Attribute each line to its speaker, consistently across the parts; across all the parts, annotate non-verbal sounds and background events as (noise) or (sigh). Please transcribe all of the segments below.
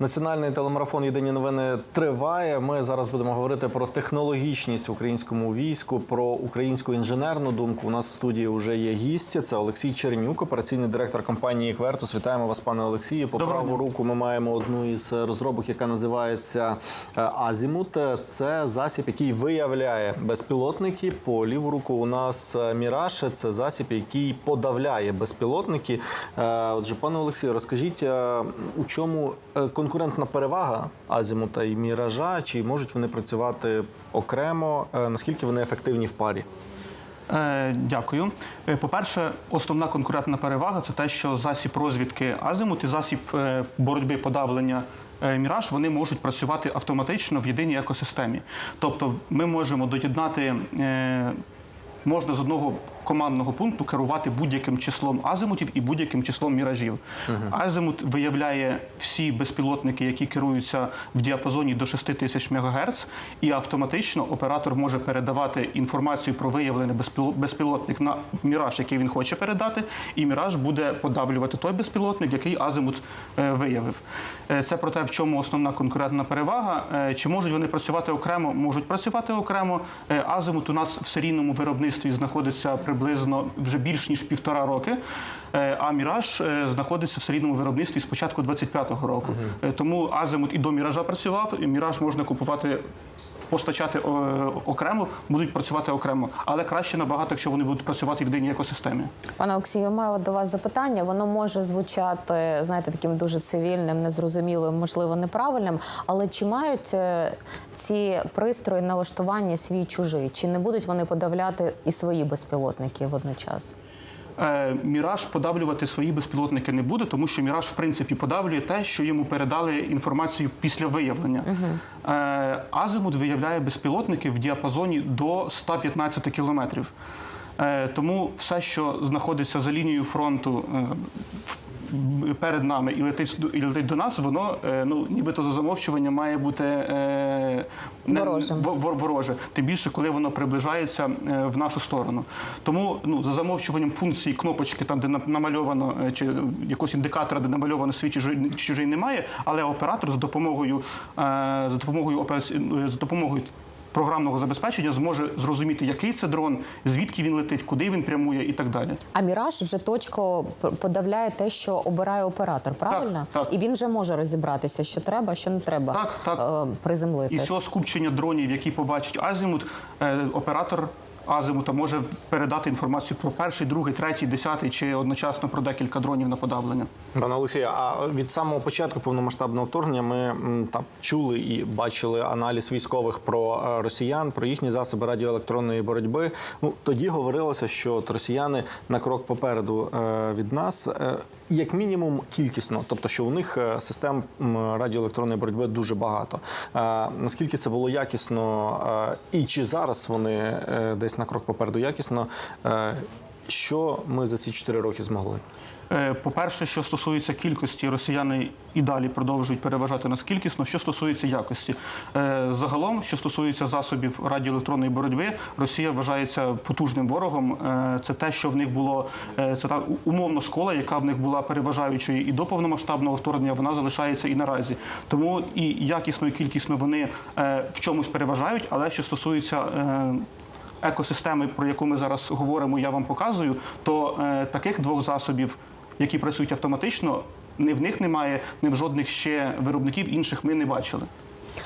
Speaker 1: Національний телемарафон Єдині новини триває. Ми зараз будемо говорити про технологічність в українському війську, про українську інженерну думку. У нас в студії вже є гісті. Це Олексій Чернюк, операційний директор компанії Квертус. Вітаємо вас, пане Олексію. По
Speaker 2: Доброго
Speaker 1: праву
Speaker 2: дня.
Speaker 1: руку ми маємо одну із розробок, яка називається е, Азімут. Це засіб, який виявляє безпілотники. По ліву руку у нас е, Міраж. Це засіб, який подавляє безпілотники. Е, Отже, пане Олексію, розкажіть, е, у чому е, конкурентна перевага Азімута і Міража? Чи можуть вони працювати окремо? Е, Наскільки вони ефективні в парі?
Speaker 2: Е, Дякую. Е, По-перше, основна конкурентна перевага це те, що засіб розвідки Азимут і засіб боротьби подавлення Міраж вони можуть працювати автоматично в єдиній екосистемі. Тобто, ми можемо доєднати. Можна з одного командного пункту керувати будь-яким числом азимутів і будь-яким числом міражів. Азимут виявляє всі безпілотники, які керуються в діапазоні до 6000 МГц, і автоматично оператор може передавати інформацію про виявлений безпілотник на міраж, який він хоче передати, і міраж буде подавлювати той безпілотник, який азимут е, виявив. Е, Це про те, в чому основна конкурентна перевага. Е, Чи можуть вони працювати окремо? Можуть працювати окремо. Азимут у нас в серійному виробництві знаходиться приблизно вже більш ніж півтора роки. Е, А Міраж е, знаходиться в серійному виробництві з початку 25-го року. Е, Тому Азимут і до Міража працював. і Міраж можна купувати. Постачати окремо, будуть працювати окремо, але краще набагато, якщо вони будуть працювати в єдиній екосистемі.
Speaker 3: Пане Олексію, маю до вас запитання. Воно може звучати, знаєте, таким дуже цивільним, незрозумілим, можливо, неправильним. Але чи мають е, ці пристрої налаштування свій чужий? Чи не будуть вони подавляти і свої безпілотники водночас?
Speaker 2: Е, Міраж подавлювати свої безпілотники не буде, тому що Міраж, в принципі, подавлює те, що йому передали інформацію після виявлення. Е, Азимут виявляє безпілотники в діапазоні до 115 кілометрів. Е, Тому все, що знаходиться за лінією фронту в- перед нами і летить, і летить до нас, воно е, ну, нібито за замовчуванням має бути е, не- вороже, тим більше, коли воно приближається е, в нашу сторону. Тому ну, за замовчуванням функції кнопочки, там, де на- намальовано, чи якогось індикатора, де намальовано свій чужий, чужий немає, але оператор за допомогою, за допомогою, е, за допомогою програмного забезпечення зможе зрозуміти, який це дрон, звідки він летить, куди він прямує і так далі.
Speaker 3: А міраж вже точко подавляє те, що обирає оператор, правильно?
Speaker 2: так.
Speaker 3: І він вже може розібратися, що треба, що не треба
Speaker 2: Так, так.
Speaker 3: е, приземлити.
Speaker 2: І цього скупчення дронів, які побачить Азімут, е, оператор Азимута може передати інформацію про перший, другий, третій, десятий чи одночасно про декілька дронів на подавлення.
Speaker 1: Пане Олексію, а від самого початку повномасштабного вторгнення ми там чули і бачили аналіз військових про е, росіян, про їхні засоби радіоелектронної боротьби. Ну тоді говорилося, що от росіяни на крок попереду е, від нас, е, як мінімум, кількісно, тобто, що у них систем радіоелектронної боротьби дуже багато. Наскільки це було якісно, і чи зараз вони е, на крок попереду якісно? Е, Що ми за ці чотири роки змогли?
Speaker 2: Е, По-перше, що стосується кількості, росіяни і далі продовжують переважати нас кількісно. Що стосується якості, Е, загалом, що стосується засобів радіоелектронної боротьби, Росія вважається потужним ворогом. Це те, що в них було це та умовна школа, яка в них була переважаючою і до повномасштабного вторгнення, вона залишається і наразі. Тому і якісно, і кількісно вони в чомусь переважають, але що стосується екосистеми, про яку ми зараз говоримо, я вам показую, то е, таких двох засобів, які працюють автоматично, ні в них немає, ні в жодних ще виробників інших ми не бачили.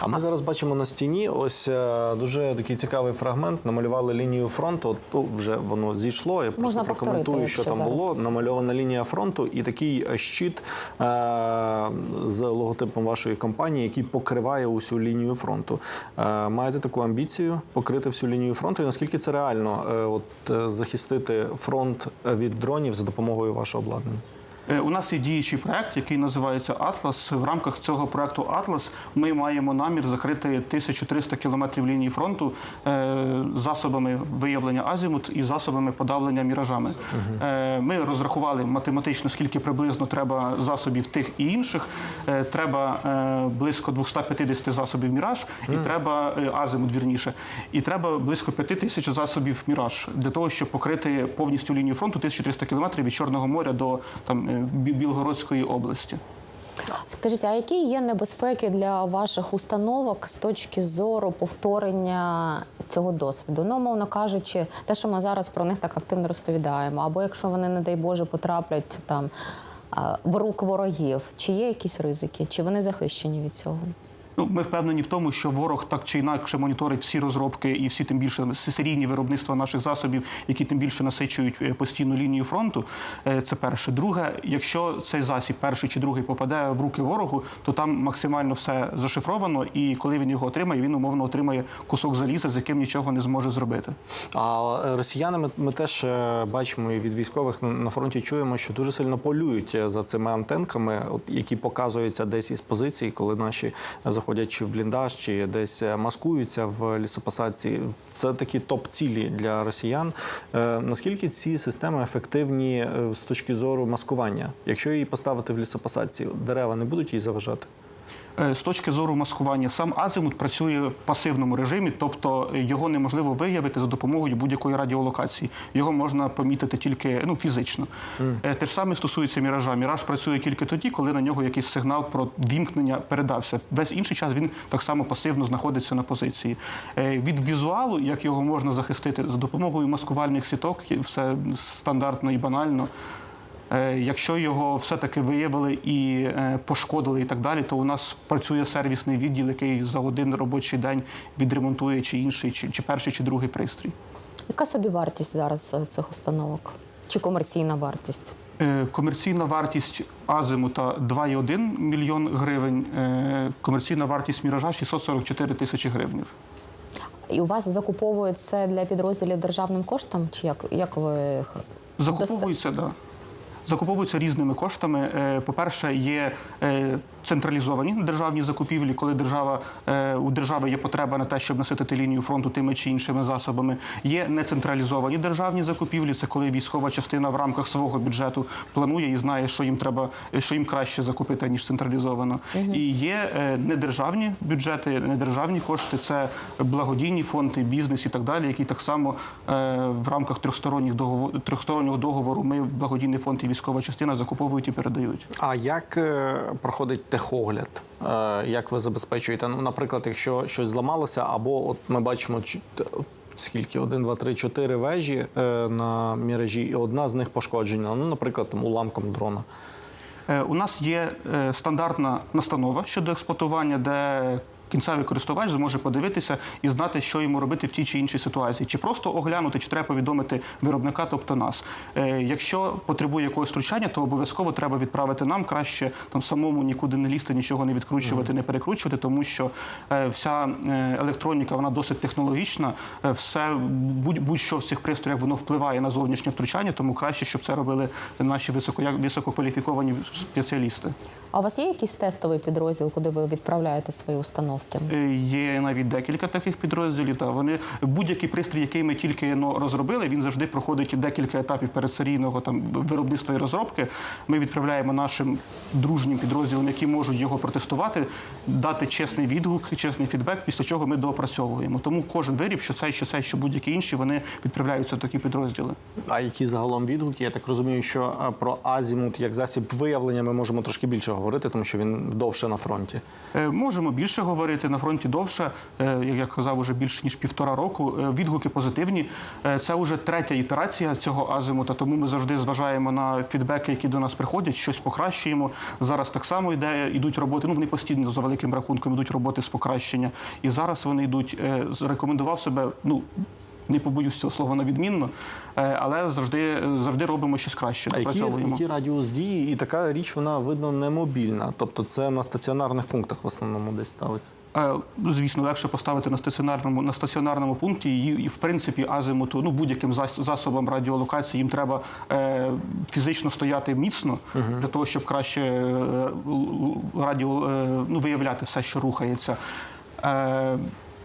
Speaker 1: А ми зараз бачимо на стіні ось е, дуже такий цікавий фрагмент. Намалювали лінію фронту. От, вже воно зійшло. Я просто
Speaker 3: Можна
Speaker 1: прокоментую, що
Speaker 3: якщо
Speaker 1: там
Speaker 3: зараз.
Speaker 1: було. Намальована лінія фронту і такий е, щит е- з логотипом вашої компанії, який покриває усю лінію фронту. Е- маєте таку амбіцію покрити всю лінію фронту? І наскільки це реально е, от, е, захистити фронт від дронів за допомогою вашого обладнання?
Speaker 2: Е, У нас є діючий проект, який називається Атлас. В рамках цього проекту Атлас ми маємо намір закрити 1300 кілометрів лінії фронту е, засобами виявлення азімут і засобами подавлення міражами. Е, Ми розрахували математично, скільки приблизно треба засобів тих і інших. Треба близько 250 засобів міраж, і треба азимут вірніше. І треба близько 5 тисяч засобів міраж для того, щоб покрити повністю лінію фронту 1300 кілометрів від Чорного моря до там Білгородської області.
Speaker 3: Скажіть, а які є небезпеки для ваших установок з точки зору повторення цього досвіду? Ну, мовно кажучи, те, що ми зараз про них так активно розповідаємо, або якщо вони, не дай Боже, потраплять там в рук ворогів, чи є якісь ризики, чи вони захищені від цього?
Speaker 2: Ну, ми впевнені в тому, що ворог так чи інакше моніторить всі розробки і всі тим більше серійні виробництва наших засобів, які тим більше насичують е, постійну лінію фронту. Е, Це перше. Друге, якщо цей засіб, перший чи другий, попаде в руки ворогу, то там максимально все зашифровано, і коли він його отримає, він умовно отримає кусок заліза, з яким нічого не зможе зробити.
Speaker 1: А е, росіяни ми, ми теж бачимо і від військових на- фронті чуємо, що дуже сильно полюють за цими антенками, які показуються десь із позицій, коли наші заходять чи в бліндаж, чи десь е, маскуються в лісопосадці. Це такі топ-цілі для росіян. Е, наскільки ці системи ефективні е, з точки зору маскування? Якщо її поставити в лісопосадці, дерева не будуть їй заважати?
Speaker 2: Е, З точки зору маскування, сам азимут працює в пасивному режимі, тобто його неможливо виявити за допомогою будь-якої радіолокації. Його можна помітити тільки ну, фізично. Е, Те ж саме стосується міража. Міраж працює тільки тоді, коли на нього якийсь сигнал про вімкнення передався. Весь інший час він так само пасивно знаходиться на позиції. Е, Від візуалу, як його можна захистити, за допомогою маскувальних сіток, все стандартно і банально. Е, Якщо його все-таки виявили і е, пошкодили і так далі, то у нас працює сервісний відділ, який за один робочий день відремонтує чи інший, чи, чи перший, чи другий пристрій.
Speaker 3: Яка собі вартість зараз е, цих установок? Чи комерційна вартість?
Speaker 2: Комерційна вартість азимута 2,1 мільйон гривень, комерційна вартість міража 644 тисячі гривень.
Speaker 3: І у вас закуповують це для підрозділів державним коштом? Чи як, як ви
Speaker 2: Закуповуються, да. Закуповуються різними коштами. Е, По-перше, є е, централізовані державні закупівлі, коли держава е, у держави є потреба на те, щоб наситити лінію фронту тими чи іншими засобами. Є нецентралізовані державні закупівлі. Це коли військова частина в рамках свого бюджету планує і знає, що їм треба, що їм краще закупити ніж централізовано. І є е, недержавні бюджети, недержавні кошти. Це благодійні фонди, бізнес і так далі, які так само е, в рамках трьохсторонніх договору трьохстороннього договору ми благодійний фонд і військова частина закуповують і передають.
Speaker 1: А як е, проходить техогляд? Е, як ви забезпечуєте? Ну, наприклад, якщо щось зламалося, або от ми бачимо скільки один, два, три, чотири вежі е, на міражі, і одна з них пошкоджена. Ну, наприклад, там уламком дрона.
Speaker 2: Е, У нас є стандартна настанова щодо експлуатування, де кінцевий користувач зможе подивитися і знати, що йому робити в тій чи іншій ситуації, чи просто оглянути, чи треба повідомити виробника, тобто нас. Е, Якщо потребує якогось втручання, то обов'язково треба відправити нам краще там самому нікуди не лізти, нічого не відкручувати, не перекручувати, тому що е, вся е, електроніка вона досить технологічна. Все будь- будь-що в цих пристроях воно впливає на зовнішнє втручання, тому краще, щоб це робили наші високо висококваліфіковані спеціалісти.
Speaker 3: А у вас є якийсь тестовий підрозділ, куди ви відправляєте свої установки?
Speaker 2: Е, Є навіть декілька таких підрозділів. Та вони будь-який пристрій, який ми тільки ну, розробили, він завжди проходить декілька етапів передсерійного там виробництва і розробки. Ми відправляємо нашим дружнім підрозділам, які можуть його протестувати, дати чесний відгук, чесний фідбек, після чого ми доопрацьовуємо. Тому кожен виріб, що цей, що цей, що будь-які інші, вони відправляються в такі підрозділи.
Speaker 1: А які загалом відгуки? Я так розумію, що про азімут як засіб виявлення ми можемо трошки більше говорити, тому що він довше на фронті.
Speaker 2: Е, Можемо більше говорити на фронті довше, е, як я казав, уже більше ніж півтора року. Е, Відгуки позитивні. Е, Це вже третя ітерація цього азимута, тому ми завжди зважаємо на фідбеки, які до нас приходять, щось покращуємо. Зараз так само йде, йдуть роботи. Ну вони постійно за великим рахунком йдуть роботи з покращення. І зараз вони йдуть. Рекомендував себе. Ну не побоюсь цього слова на відмінно, е, але завжди завжди робимо щось краще.
Speaker 1: А які, які радіус дії? І така річ вона видно не мобільна. Тобто це на стаціонарних пунктах в основному десь ставиться.
Speaker 2: Е, Звісно, легше поставити на стаціонарному на стаціонарному пункті. І, і в принципі, азимуту, ну будь-яким зас- засобам радіолокації їм треба е, фізично стояти міцно для того, щоб краще е, радіо е, ну, виявляти все, що рухається. Е,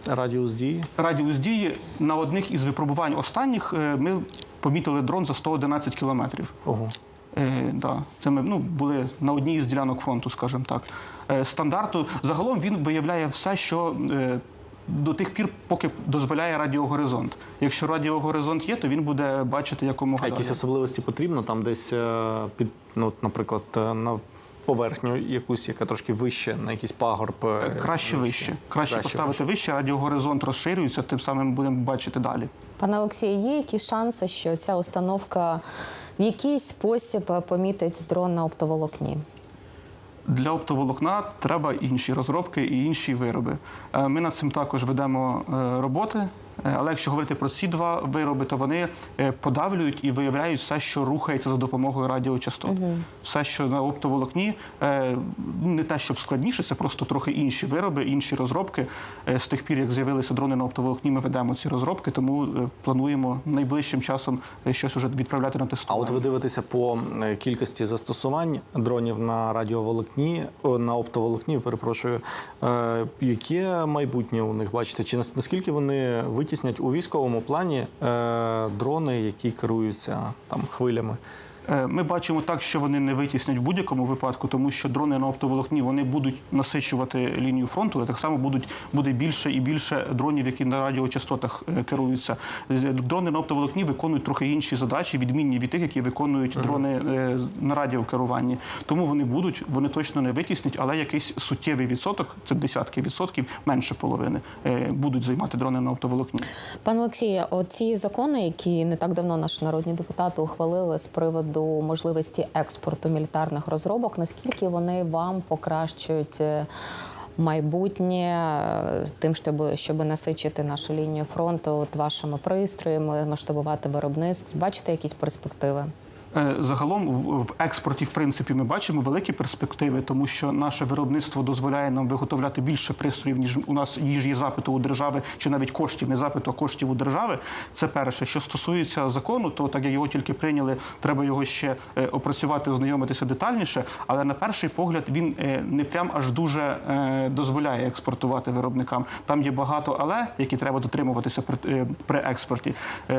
Speaker 1: Радіус дії.
Speaker 2: радіус дії на одних із випробувань останніх е, ми помітили дрон за 111 кілометрів.
Speaker 1: Ого.
Speaker 2: Е, да. Це ми ну, були на одній із ділянок фронту, скажімо так. Е, стандарту загалом він виявляє все, що е, до тих пір, поки дозволяє радіогоризонт. Якщо радіогоризонт є, то він буде бачити якомога
Speaker 1: А якісь особливості потрібно там десь е, під, ну, наприклад, е, на поверхню якусь, яка трошки вище, на якийсь пагорб. е,
Speaker 2: Краще вище. Краще, поставити
Speaker 1: вище.
Speaker 2: вище, радіогоризонт розширюється, тим самим будемо бачити далі.
Speaker 3: Пане Олексію, є якісь шанси, що ця установка в якийсь спосіб е, помітить дрон на оптоволокні?
Speaker 2: Для оптоволокна треба інші розробки і інші вироби. Е, Ми над цим також ведемо е, роботи. Е, Але якщо говорити про ці два вироби, то вони е, подавлюють і виявляють все, що рухається за допомогою радіочастот. Все, що на оптоволокні, е, не те, щоб складніше, це просто трохи інші вироби, інші розробки. З тих пір, як з'явилися дрони на оптоволокні, ми ведемо ці розробки, тому плануємо найближчим часом щось уже відправляти на
Speaker 1: А от ви дивитеся по кількості застосувань дронів на радіоволокні, на оптоволокні, перепрошую. Яке майбутнє у них бачите? Чи нас- наскільки вони витіснять у військовому плані е, дрони, які керуються там хвилями?
Speaker 2: Е, Ми бачимо так, що вони не витіснять в будь-якому випадку, тому що дрони на оптоволокні вони будуть насичувати лінію фронту, але так само будуть буде більше і більше дронів, які на радіочастотах е, керуються. Е, Дрони на оптоволокні виконують трохи інші задачі, відмінні від тих, які виконують дрони на радіокеруванні. Тому вони будуть, вони точно не витіснять, але якийсь суттєвий відсоток, це десятки відсотків, менше половини, будуть займати дрони на оптоволокні.
Speaker 3: Пане Олексію, оці закони, які не так давно наші народні депутати ухвалили з приводу можливості експорту мілітарних розробок, наскільки вони вам покращують е, майбутнє е, тим, щоб, щоб насичити нашу лінію фронту от вашими пристроями, масштабувати виробництво? Бачите якісь перспективи?
Speaker 2: Е, Загалом в експорті, в принципі, ми бачимо великі перспективи, тому що наше виробництво дозволяє нам виготовляти більше пристроїв, ніж у нас ніж є запиту у держави, чи навіть коштів, не запиту, а коштів у держави. Це перше. Що стосується закону, то так як його тільки прийняли, треба його ще е, опрацювати, ознайомитися детальніше. Але на перший погляд він е, не прям аж дуже дозволяє експортувати виробникам. Там є багато але, які треба дотримуватися при, експорті.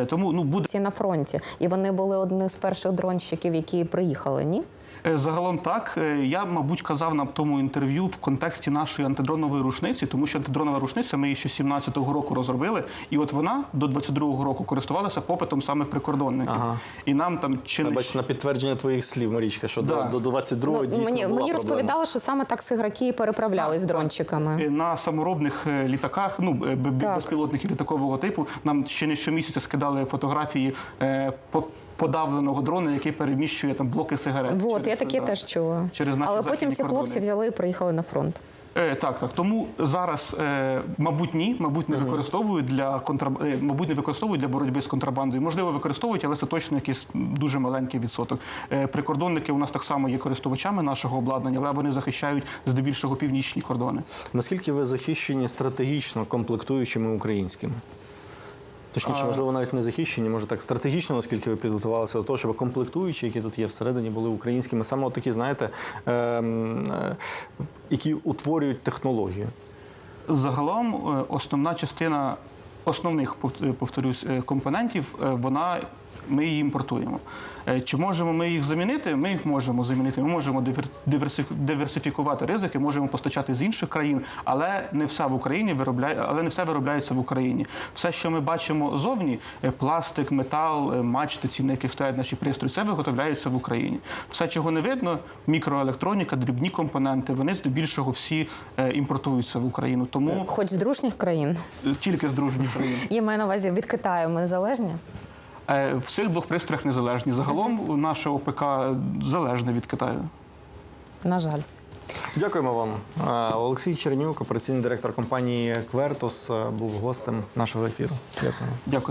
Speaker 2: Тому ну буде.
Speaker 3: На фронті, і вони були одні з перших дронщиків, які приїхали. Ні?
Speaker 2: Е, Загалом так. Е, Я, мабуть, казав на тому інтерв'ю в контексті нашої антидронової рушниці, тому що антидронова рушниця ми її ще 17-го року розробили, і от вона до 22-го року користувалася попитом саме в прикордонників.
Speaker 1: Ага.
Speaker 2: І нам там чи
Speaker 1: бачу на підтвердження твоїх слів, Марічка, що
Speaker 2: Да.
Speaker 1: до, до 22-го
Speaker 3: Ну,
Speaker 1: дійсно
Speaker 3: мені
Speaker 1: була
Speaker 3: мені
Speaker 1: проблема.
Speaker 3: розповідали, що саме так сиграки і переправлялись
Speaker 2: Так,
Speaker 3: дрончиками.
Speaker 2: Е, на саморобних літаках, ну безпілотних літакового типу, нам ще не щомісяця скидали фотографії е, по- подавленого дрона, який переміщує там блоки сигарет.
Speaker 3: Вот,
Speaker 2: через,
Speaker 3: я таке
Speaker 2: да,
Speaker 3: теж чула.
Speaker 2: через наші
Speaker 3: Але потім ці хлопці взяли і приїхали на фронт.
Speaker 2: Е, так, так. Тому зараз, е, мабуть, ні, мабуть, не використовують для контраб... е, мабуть, не використовують для боротьби з контрабандою. Можливо, використовують, але це точно якийсь дуже маленький відсоток. Е, прикордонники у нас так само є користувачами нашого обладнання, але вони захищають здебільшого північні кордони.
Speaker 1: Наскільки ви захищені стратегічно комплектуючими українськими? Точніше, можливо, навіть не захищені, може так стратегічно, наскільки ви підготувалися до того, щоб комплектуючі, які тут є всередині, були українськими, саме такі, знаєте, ем, е, які утворюють технологію.
Speaker 2: Загалом, е, основна частина основних повторюсь е, компонентів, е, вона ми її імпортуємо. Е, Чи можемо ми їх замінити? Ми їх можемо замінити. Ми можемо дивер- диверсифікувати ризики, можемо постачати з інших країн, але не все в Україні виробляє, але не все виробляється в Україні. Все, що ми бачимо зовні, е, пластик, метал, е, мачти, ці, на яких стоять наші пристрої, це виготовляється в Україні. Все, чого не видно, мікроелектроніка, дрібні компоненти, вони здебільшого всі імпортуються в Україну. Тому
Speaker 3: Хоч з дружніх країн.
Speaker 2: тільки з дружніх країн. (laughs)
Speaker 3: Я маю на увазі від Китаю ми залежні.
Speaker 2: Е, В цих двох пристроях незалежні. Загалом наша ОПК залежне від Китаю.
Speaker 3: На жаль.
Speaker 1: Дякуємо вам. Е, Олексій Чернюк, операційний директор компанії Квертус, е, був гостем нашого ефіру. Дякую.
Speaker 2: Дякую.